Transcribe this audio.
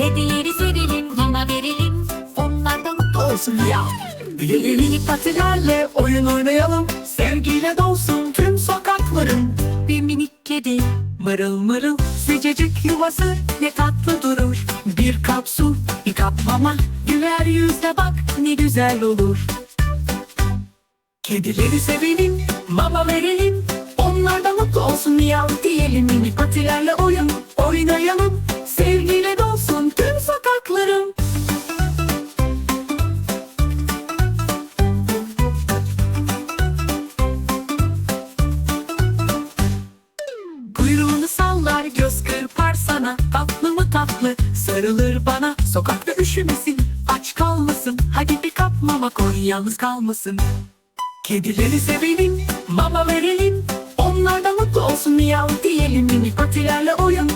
Kedileri sevelim, mama verelim. Onlar da mutlu olsun ya. Minik patilerle oyun oynayalım. Sevgiyle dolsun tüm sokaklarım. Bir minik kedi mırıl mırıl Sıcacık yuvası ne tatlı durur Bir kap su, bir kap mama Güler yüzle bak ne güzel olur Kedileri sevelim, mama verelim Onlar da mutlu olsun miyav diyelim Minik patilerle oyun oynayalım sarılır bana Sokakta üşümesin. Aç kalmasın Hadi bir kap mama koy yalnız kalmasın. Kedileri sevelim mama verelim. Onlar da mutlu olsun miyav diyelim. Minik patilerle oyun